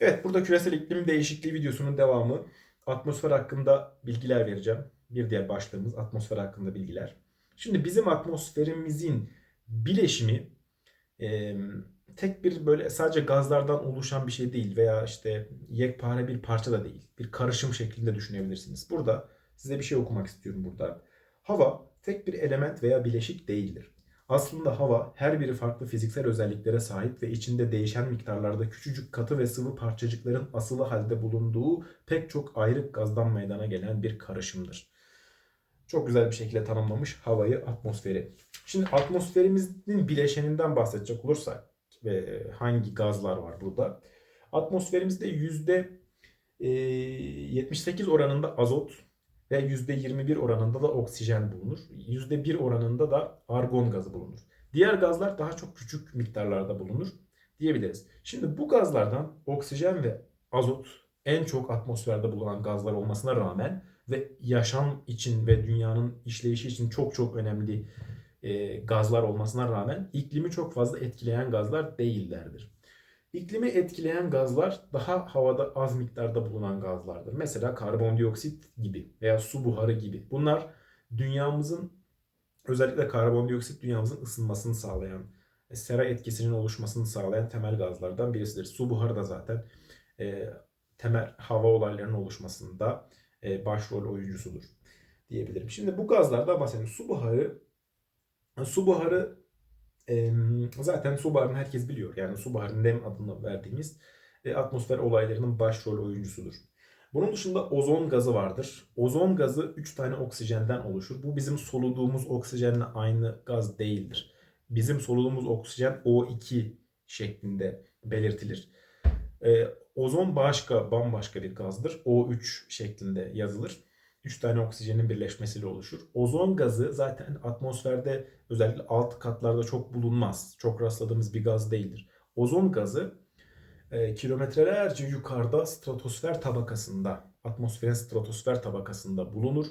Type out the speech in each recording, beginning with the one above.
Evet burada küresel iklim değişikliği videosunun devamı. Atmosfer hakkında bilgiler vereceğim. Bir diğer başlığımız atmosfer hakkında bilgiler. Şimdi bizim atmosferimizin bileşimi e, tek bir böyle sadece gazlardan oluşan bir şey değil veya işte yekpare bir parça da değil. Bir karışım şeklinde düşünebilirsiniz. Burada size bir şey okumak istiyorum burada. Hava tek bir element veya bileşik değildir. Aslında hava her biri farklı fiziksel özelliklere sahip ve içinde değişen miktarlarda küçücük katı ve sıvı parçacıkların asılı halde bulunduğu pek çok ayrı gazdan meydana gelen bir karışımdır. Çok güzel bir şekilde tanımlamış havayı, atmosferi. Şimdi atmosferimizin bileşeninden bahsedecek olursak ve hangi gazlar var burada? Atmosferimizde yüzde e, 78 oranında azot ve yüzde 21 oranında da oksijen bulunur. Yüzde 1 oranında da argon gazı bulunur. Diğer gazlar daha çok küçük miktarlarda bulunur diyebiliriz. Şimdi bu gazlardan oksijen ve azot en çok atmosferde bulunan gazlar olmasına rağmen ve yaşam için ve dünyanın işleyişi için çok çok önemli e, gazlar olmasına rağmen iklimi çok fazla etkileyen gazlar değillerdir. İklimi etkileyen gazlar daha havada az miktarda bulunan gazlardır. Mesela karbondioksit gibi veya su buharı gibi. Bunlar dünyamızın özellikle karbondioksit dünyamızın ısınmasını sağlayan, e, sera etkisinin oluşmasını sağlayan temel gazlardan birisidir. Su buharı da zaten e, temel hava olaylarının oluşmasında e, başrol oyuncusudur diyebilirim. Şimdi bu gazlardan bahsedelim. Su buharı su buharı e, zaten su buharını herkes biliyor. Yani su buharı nem adını verdiğimiz e, atmosfer olaylarının başrol oyuncusudur. Bunun dışında ozon gazı vardır. Ozon gazı 3 tane oksijenden oluşur. Bu bizim soluduğumuz oksijenle aynı gaz değildir. Bizim soluduğumuz oksijen O2 şeklinde belirtilir. Ee, ozon başka, bambaşka bir gazdır. O3 şeklinde yazılır. 3 tane oksijenin birleşmesiyle oluşur. Ozon gazı zaten atmosferde özellikle alt katlarda çok bulunmaz. Çok rastladığımız bir gaz değildir. Ozon gazı e, kilometrelerce yukarıda stratosfer tabakasında, atmosferin stratosfer tabakasında bulunur.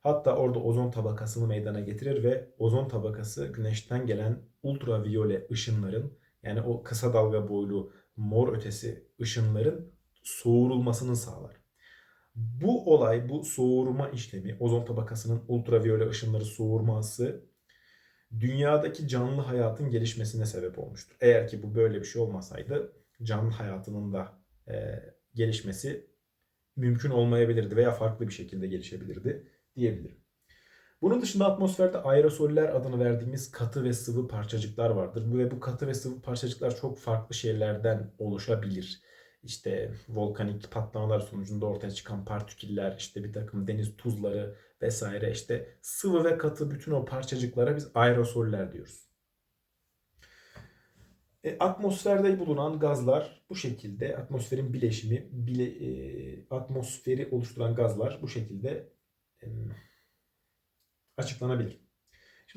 Hatta orada ozon tabakasını meydana getirir ve ozon tabakası güneşten gelen ultraviyole ışınların yani o kısa dalga boylu mor ötesi ışınların soğurulmasını sağlar. Bu olay, bu soğurma işlemi, ozon tabakasının ultraviyole ışınları soğurması dünyadaki canlı hayatın gelişmesine sebep olmuştur. Eğer ki bu böyle bir şey olmasaydı canlı hayatının da e, gelişmesi mümkün olmayabilirdi veya farklı bir şekilde gelişebilirdi diyebilirim. Bunun dışında atmosferde aerosoller adını verdiğimiz katı ve sıvı parçacıklar vardır. Ve bu katı ve sıvı parçacıklar çok farklı şeylerden oluşabilir. İşte volkanik patlamalar sonucunda ortaya çıkan partiküller, işte bir takım deniz tuzları vesaire işte sıvı ve katı bütün o parçacıklara biz aerosoller diyoruz. E, atmosferde bulunan gazlar bu şekilde atmosferin bileşimi, bile, e, atmosferi oluşturan gazlar bu şekilde e, açıklanabilir.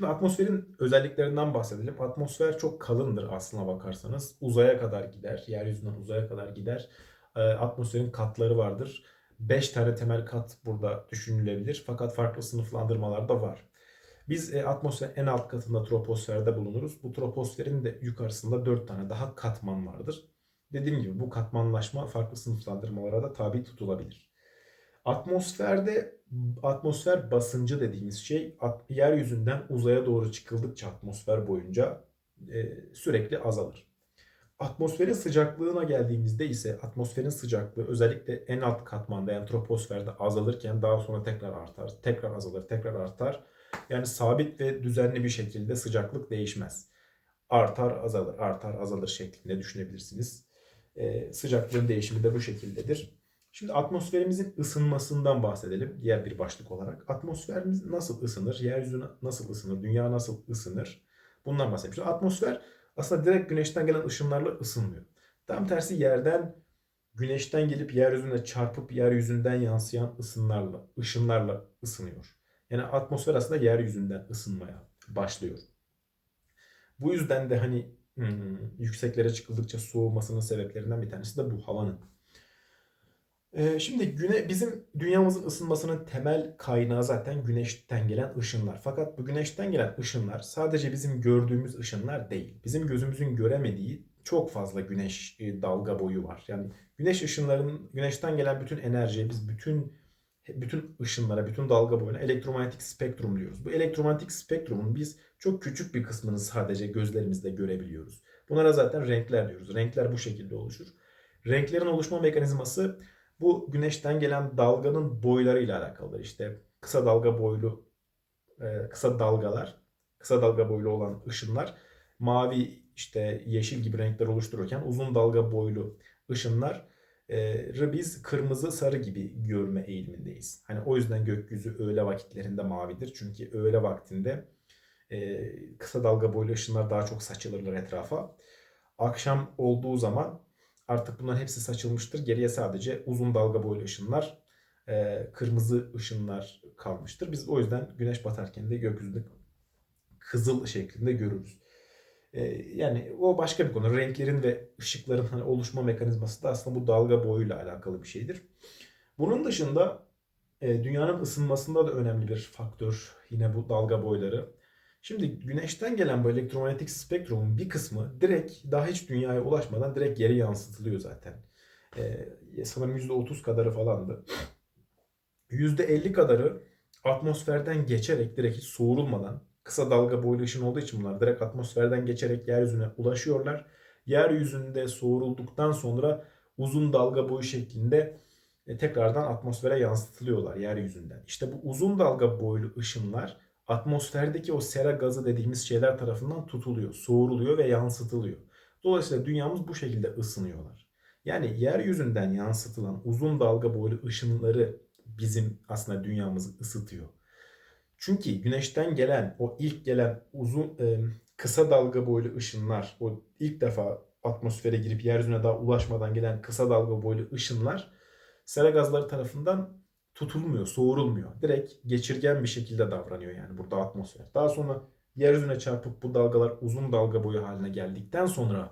Şimdi atmosferin özelliklerinden bahsedelim. Atmosfer çok kalındır aslına bakarsanız. Uzaya kadar gider. Yeryüzünden uzaya kadar gider. E, atmosferin katları vardır. 5 tane temel kat burada düşünülebilir. Fakat farklı sınıflandırmalar da var. Biz e, atmosferin en alt katında troposferde bulunuruz. Bu troposferin de yukarısında 4 tane daha katman vardır. Dediğim gibi bu katmanlaşma farklı sınıflandırmalara da tabi tutulabilir. Atmosferde atmosfer basıncı dediğimiz şey at, yeryüzünden uzaya doğru çıkıldıkça atmosfer boyunca e, sürekli azalır. Atmosferin sıcaklığına geldiğimizde ise atmosferin sıcaklığı özellikle en alt katmanda yani troposferde azalırken daha sonra tekrar artar, tekrar azalır, tekrar artar. Yani sabit ve düzenli bir şekilde sıcaklık değişmez. Artar, azalır, artar, azalır şeklinde düşünebilirsiniz. Ee, sıcaklığın değişimi de bu şekildedir. Şimdi atmosferimizin ısınmasından bahsedelim diğer bir başlık olarak. Atmosferimiz nasıl ısınır? Yeryüzü nasıl ısınır? Dünya nasıl ısınır? Bundan bahsedelim. Şimdi atmosfer aslında direkt güneşten gelen ışınlarla ısınmıyor. Tam tersi yerden güneşten gelip yeryüzüne çarpıp yeryüzünden yansıyan ısınlarla, ışınlarla ısınıyor. Yani atmosfer aslında yeryüzünden ısınmaya başlıyor. Bu yüzden de hani hmm, yükseklere çıkıldıkça soğumasının sebeplerinden bir tanesi de bu havanın. Ee, şimdi güne bizim dünyamızın ısınmasının temel kaynağı zaten güneşten gelen ışınlar. Fakat bu güneşten gelen ışınlar sadece bizim gördüğümüz ışınlar değil. Bizim gözümüzün göremediği çok fazla güneş e, dalga boyu var. Yani güneş ışınlarının güneşten gelen bütün enerjiye biz bütün bütün ışınlara, bütün dalga boyuna elektromanyetik spektrum diyoruz. Bu elektromanyetik spektrumun biz çok küçük bir kısmını sadece gözlerimizle görebiliyoruz. Bunlara zaten renkler diyoruz. Renkler bu şekilde oluşur. Renklerin oluşma mekanizması bu güneşten gelen dalganın boylarıyla alakalı. İşte kısa dalga boylu e, kısa dalgalar, kısa dalga boylu olan ışınlar mavi işte yeşil gibi renkler oluştururken uzun dalga boylu ışınlar e, biz kırmızı sarı gibi görme eğilimindeyiz. Hani o yüzden gökyüzü öğle vakitlerinde mavidir. Çünkü öğle vaktinde e, kısa dalga boylu ışınlar daha çok saçılırlar etrafa. Akşam olduğu zaman artık bunların hepsi saçılmıştır. Geriye sadece uzun dalga boylu ışınlar, e, kırmızı ışınlar kalmıştır. Biz o yüzden güneş batarken de gökyüzünde kızıl şeklinde görürüz. E, yani o başka bir konu. Renklerin ve ışıkların hani oluşma mekanizması da aslında bu dalga boyuyla alakalı bir şeydir. Bunun dışında e, dünyanın ısınmasında da önemli bir faktör yine bu dalga boyları. Şimdi güneşten gelen bu elektromanyetik spektrumun bir kısmı direkt daha hiç dünyaya ulaşmadan direkt geri yansıtılıyor zaten. Ee, sanırım %30 kadarı falandı. %50 kadarı atmosferden geçerek direkt hiç soğurulmadan kısa dalga boylu ışın olduğu için bunlar direkt atmosferden geçerek yeryüzüne ulaşıyorlar. Yeryüzünde soğurulduktan sonra uzun dalga boyu şeklinde e, tekrardan atmosfere yansıtılıyorlar yeryüzünden. İşte bu uzun dalga boylu ışınlar atmosferdeki o sera gazı dediğimiz şeyler tarafından tutuluyor, soğuruluyor ve yansıtılıyor. Dolayısıyla dünyamız bu şekilde ısınıyorlar. Yani yeryüzünden yansıtılan uzun dalga boylu ışınları bizim aslında dünyamızı ısıtıyor. Çünkü güneşten gelen o ilk gelen uzun e, kısa dalga boylu ışınlar, o ilk defa atmosfere girip yeryüzüne daha ulaşmadan gelen kısa dalga boylu ışınlar sera gazları tarafından tutulmuyor, soğurulmuyor. Direkt geçirgen bir şekilde davranıyor yani burada atmosfer. Daha sonra yeryüzüne çarpıp bu dalgalar uzun dalga boyu haline geldikten sonra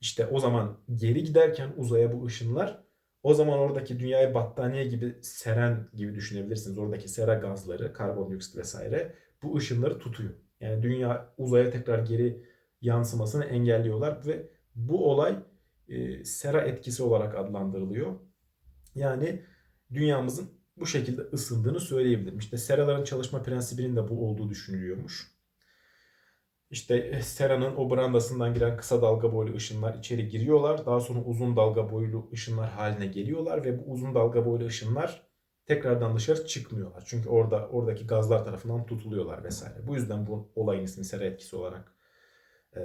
işte o zaman geri giderken uzaya bu ışınlar o zaman oradaki dünyayı battaniye gibi seren gibi düşünebilirsiniz. Oradaki sera gazları, karbondioksit vesaire bu ışınları tutuyor. Yani dünya uzaya tekrar geri yansımasını engelliyorlar ve bu olay e, sera etkisi olarak adlandırılıyor. Yani dünyamızın bu şekilde ısındığını söyleyebilirim. İşte seraların çalışma prensibinin de bu olduğu düşünülüyormuş. İşte e, seranın o brandasından giren kısa dalga boylu ışınlar içeri giriyorlar. Daha sonra uzun dalga boylu ışınlar haline geliyorlar ve bu uzun dalga boylu ışınlar tekrardan dışarı çıkmıyorlar. Çünkü orada oradaki gazlar tarafından tutuluyorlar vesaire. Bu yüzden bu olayın ismi sera etkisi olarak e,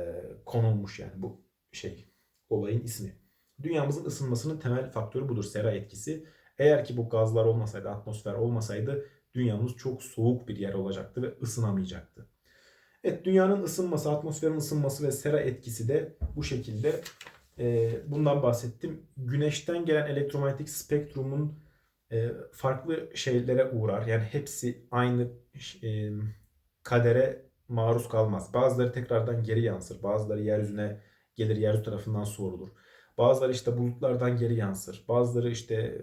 konulmuş yani bu şey olayın ismi. Dünyamızın ısınmasının temel faktörü budur sera etkisi. Eğer ki bu gazlar olmasaydı, atmosfer olmasaydı dünyamız çok soğuk bir yer olacaktı ve ısınamayacaktı. Evet dünyanın ısınması, atmosferin ısınması ve sera etkisi de bu şekilde e, bundan bahsettim. Güneşten gelen elektromanyetik spektrumun e, farklı şeylere uğrar. Yani hepsi aynı e, kadere maruz kalmaz. Bazıları tekrardan geri yansır. Bazıları yeryüzüne gelir, yeryüzü tarafından sorulur. Bazıları işte bulutlardan geri yansır. Bazıları işte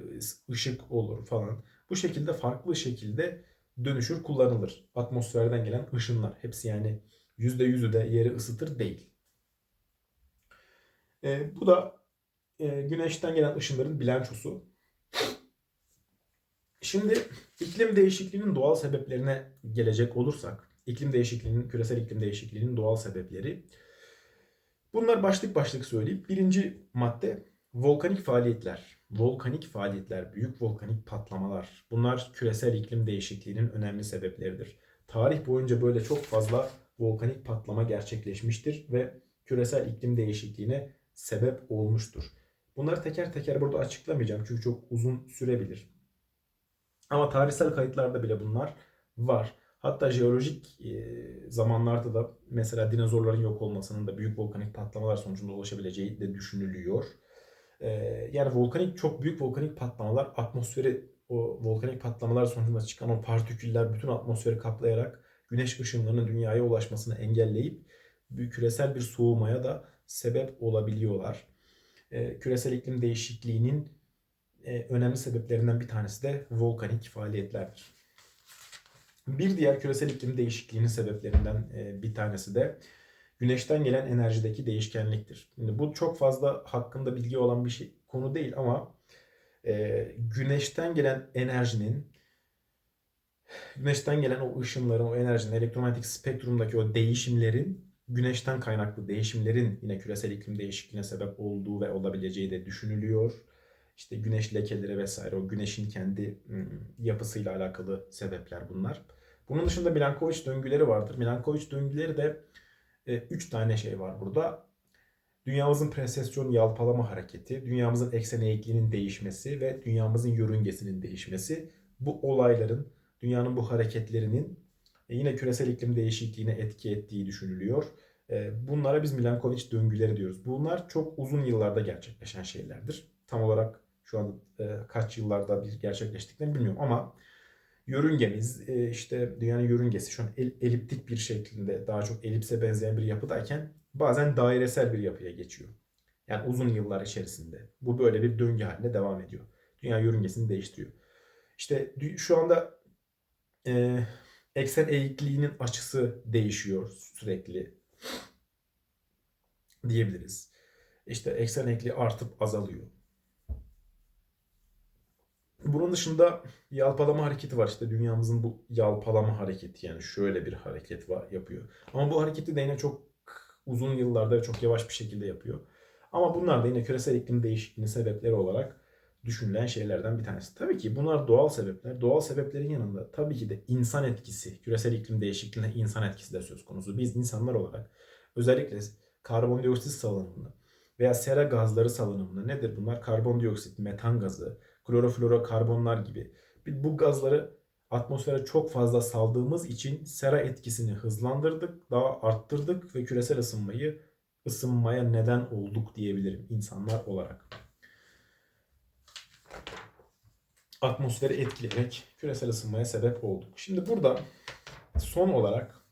ışık olur falan. Bu şekilde farklı şekilde dönüşür kullanılır. Atmosferden gelen ışınlar. Hepsi yani %100'ü de yeri ısıtır değil. E, bu da e, güneşten gelen ışınların bilançosu. Şimdi iklim değişikliğinin doğal sebeplerine gelecek olursak, iklim değişikliğinin, küresel iklim değişikliğinin doğal sebepleri Bunlar başlık başlık söyleyeyim. Birinci madde volkanik faaliyetler. Volkanik faaliyetler, büyük volkanik patlamalar. Bunlar küresel iklim değişikliğinin önemli sebepleridir. Tarih boyunca böyle çok fazla volkanik patlama gerçekleşmiştir ve küresel iklim değişikliğine sebep olmuştur. Bunları teker teker burada açıklamayacağım çünkü çok uzun sürebilir. Ama tarihsel kayıtlarda bile bunlar var. Hatta jeolojik zamanlarda da mesela dinozorların yok olmasının da büyük volkanik patlamalar sonucunda ulaşabileceği de düşünülüyor. Yani volkanik çok büyük volkanik patlamalar atmosferi o volkanik patlamalar sonucunda çıkan o partiküller bütün atmosferi kaplayarak güneş ışınlarının dünyaya ulaşmasını engelleyip küresel bir soğumaya da sebep olabiliyorlar. Küresel iklim değişikliğinin önemli sebeplerinden bir tanesi de volkanik faaliyetlerdir. Bir diğer küresel iklim değişikliğinin sebeplerinden e, bir tanesi de güneşten gelen enerjideki değişkenliktir. Şimdi bu çok fazla hakkında bilgi olan bir şey, konu değil ama e, güneşten gelen enerjinin güneşten gelen o ışınların, o enerjinin, elektromanyetik spektrumdaki o değişimlerin güneşten kaynaklı değişimlerin yine küresel iklim değişikliğine sebep olduğu ve olabileceği de düşünülüyor. İşte güneş lekeleri vesaire o güneşin kendi yapısıyla alakalı sebepler bunlar. Bunun dışında Milankovic döngüleri vardır. Milankovic döngüleri de 3 tane şey var burada. Dünyamızın presesyon yalpalama hareketi, dünyamızın eksen eğikliğinin değişmesi ve dünyamızın yörüngesinin değişmesi bu olayların, dünyanın bu hareketlerinin yine küresel iklim değişikliğine etki ettiği düşünülüyor. Bunlara biz Milankovic döngüleri diyoruz. Bunlar çok uzun yıllarda gerçekleşen şeylerdir. Tam olarak şu an kaç yıllarda bir gerçekleştiklerini bilmiyorum ama yörüngemiz işte dünyanın yörüngesi şu an eliptik bir şeklinde daha çok elipse benzeyen bir yapıdayken bazen dairesel bir yapıya geçiyor. Yani uzun yıllar içerisinde. Bu böyle bir döngü haline devam ediyor. Dünya yörüngesini değiştiriyor. İşte şu anda e, eksen eğikliğinin açısı değişiyor sürekli diyebiliriz. İşte eksen eğikliği artıp azalıyor. Bunun dışında yalpalama hareketi var. İşte dünyamızın bu yalpalama hareketi yani şöyle bir hareket var yapıyor. Ama bu hareketi de yine çok uzun yıllarda çok yavaş bir şekilde yapıyor. Ama bunlar da yine küresel iklim değişikliğinin sebepleri olarak düşünülen şeylerden bir tanesi. Tabii ki bunlar doğal sebepler. Doğal sebeplerin yanında tabii ki de insan etkisi, küresel iklim değişikliğine insan etkisi de söz konusu. Biz insanlar olarak özellikle karbondioksit salınımını veya sera gazları salınımını nedir bunlar? Karbondioksit, metan gazı, kloroflorokarbonlar gibi. Bu gazları atmosfere çok fazla saldığımız için sera etkisini hızlandırdık, daha arttırdık ve küresel ısınmayı ısınmaya neden olduk diyebilirim insanlar olarak. Atmosferi etkileyerek küresel ısınmaya sebep olduk. Şimdi burada son olarak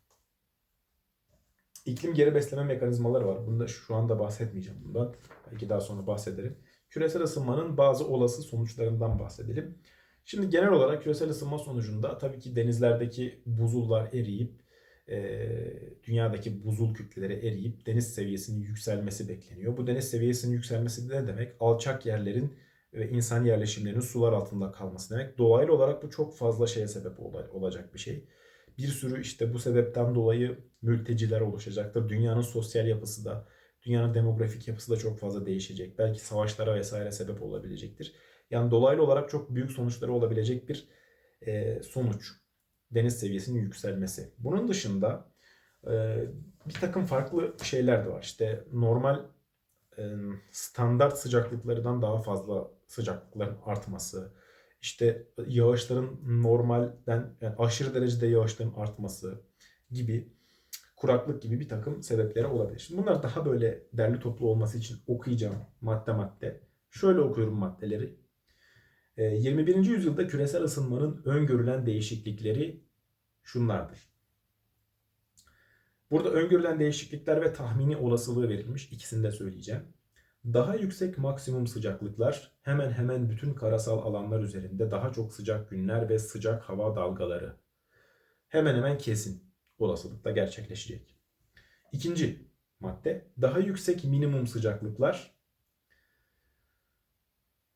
iklim geri besleme mekanizmaları var. Bunda şu anda bahsetmeyeceğim bundan. Belki daha sonra bahsederim. Küresel ısınmanın bazı olası sonuçlarından bahsedelim. Şimdi genel olarak küresel ısınma sonucunda tabii ki denizlerdeki buzullar eriyip e, dünyadaki buzul kütleleri eriyip deniz seviyesinin yükselmesi bekleniyor. Bu deniz seviyesinin yükselmesi de ne demek? Alçak yerlerin ve insan yerleşimlerinin sular altında kalması demek. Dolaylı olarak bu çok fazla şeye sebep olacak bir şey. Bir sürü işte bu sebepten dolayı mülteciler oluşacaktır. Dünyanın sosyal yapısı da, dünyanın demografik yapısı da çok fazla değişecek. Belki savaşlara vesaire sebep olabilecektir. Yani dolaylı olarak çok büyük sonuçları olabilecek bir e, sonuç. Deniz seviyesinin yükselmesi. Bunun dışında e, bir takım farklı şeyler de var. İşte normal e, standart sıcaklıklardan daha fazla sıcaklıkların artması, işte yağışların normalden yani aşırı derecede yağışların artması gibi kuraklık gibi bir takım sebepleri olabilir. Şimdi bunlar daha böyle derli toplu olması için okuyacağım madde madde. Şöyle okuyorum maddeleri. 21. Ee, yüzyılda küresel ısınmanın öngörülen değişiklikleri şunlardır. Burada öngörülen değişiklikler ve tahmini olasılığı verilmiş. İkisini de söyleyeceğim. Daha yüksek maksimum sıcaklıklar hemen hemen bütün karasal alanlar üzerinde daha çok sıcak günler ve sıcak hava dalgaları. Hemen hemen kesin olasılıkla gerçekleşecek. İkinci madde daha yüksek minimum sıcaklıklar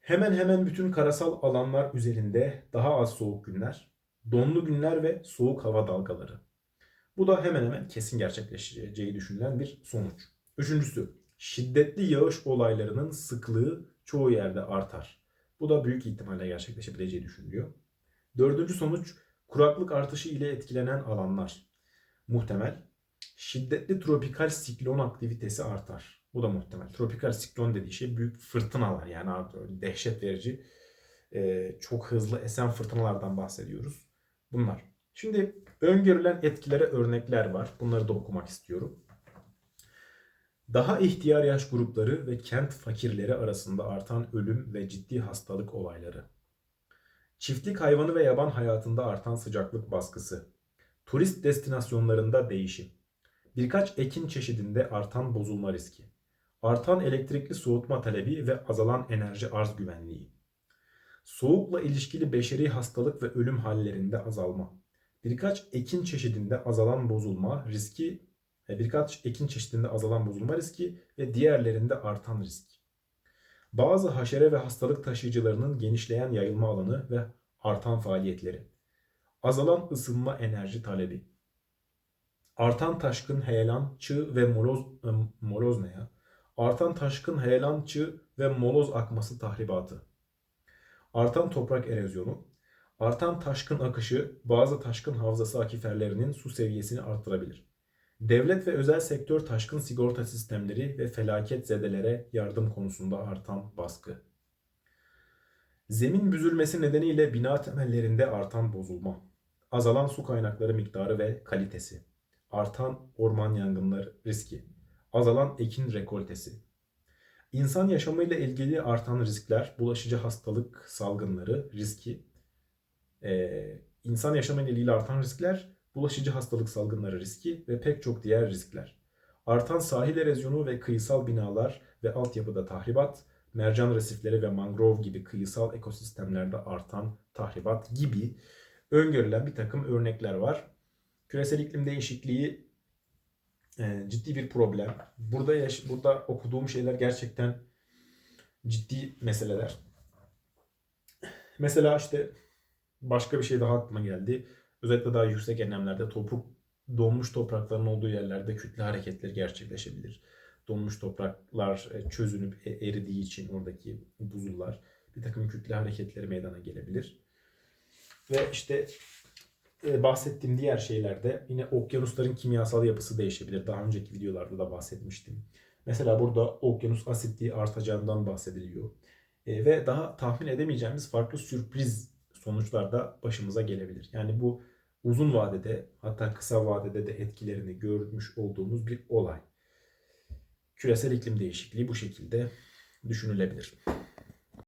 Hemen hemen bütün karasal alanlar üzerinde daha az soğuk günler, donlu günler ve soğuk hava dalgaları. Bu da hemen hemen kesin gerçekleşeceği düşünülen bir sonuç. Üçüncüsü, şiddetli yağış olaylarının sıklığı çoğu yerde artar. Bu da büyük ihtimalle gerçekleşebileceği düşünülüyor. Dördüncü sonuç, kuraklık artışı ile etkilenen alanlar. Muhtemel, şiddetli tropikal siklon aktivitesi artar. Bu da muhtemel. Tropikal siklon dediği şey büyük fırtınalar yani dehşet verici e, çok hızlı esen fırtınalardan bahsediyoruz. Bunlar. Şimdi öngörülen etkilere örnekler var. Bunları da okumak istiyorum. Daha ihtiyar yaş grupları ve kent fakirleri arasında artan ölüm ve ciddi hastalık olayları. Çiftlik hayvanı ve yaban hayatında artan sıcaklık baskısı. Turist destinasyonlarında değişim. Birkaç ekin çeşidinde artan bozulma riski artan elektrikli soğutma talebi ve azalan enerji arz güvenliği. Soğukla ilişkili beşeri hastalık ve ölüm hallerinde azalma. Birkaç ekin çeşidinde azalan bozulma riski ve birkaç ekin çeşidinde azalan bozulma riski ve diğerlerinde artan risk. Bazı haşere ve hastalık taşıyıcılarının genişleyen yayılma alanı ve artan faaliyetleri. Azalan ısınma enerji talebi. Artan taşkın heyelan, çığ ve moloz, e, moloz ne ya? Artan taşkın heyelan, çığ ve moloz akması tahribatı. Artan toprak erozyonu. Artan taşkın akışı bazı taşkın havzası akiferlerinin su seviyesini arttırabilir. Devlet ve özel sektör taşkın sigorta sistemleri ve felaket zedelere yardım konusunda artan baskı. Zemin büzülmesi nedeniyle bina temellerinde artan bozulma. Azalan su kaynakları miktarı ve kalitesi. Artan orman yangınları riski. Azalan ekin rekoltesi. İnsan yaşamıyla ilgili artan riskler, bulaşıcı hastalık salgınları riski. Ee, insan yaşamıyla ilgili artan riskler, bulaşıcı hastalık salgınları riski ve pek çok diğer riskler. Artan sahil erozyonu ve kıyısal binalar ve altyapıda tahribat, mercan resifleri ve mangrove gibi kıyısal ekosistemlerde artan tahribat gibi öngörülen bir takım örnekler var. Küresel iklim değişikliği e, ciddi bir problem. Burada yaş- burada okuduğum şeyler gerçekten ciddi meseleler. Mesela işte başka bir şey daha aklıma geldi. Özellikle daha yüksek enlemlerde toprak donmuş toprakların olduğu yerlerde kütle hareketleri gerçekleşebilir. Donmuş topraklar e, çözünüp e, eridiği için oradaki buzullar bir takım kütle hareketleri meydana gelebilir. Ve işte e, bahsettiğim diğer şeylerde yine okyanusların kimyasal yapısı değişebilir. Daha önceki videolarda da bahsetmiştim. Mesela burada okyanus asitliği artacağından bahsediliyor. E, ve daha tahmin edemeyeceğimiz farklı sürpriz sonuçlar da başımıza gelebilir. Yani bu uzun vadede hatta kısa vadede de etkilerini görmüş olduğumuz bir olay. Küresel iklim değişikliği bu şekilde düşünülebilir.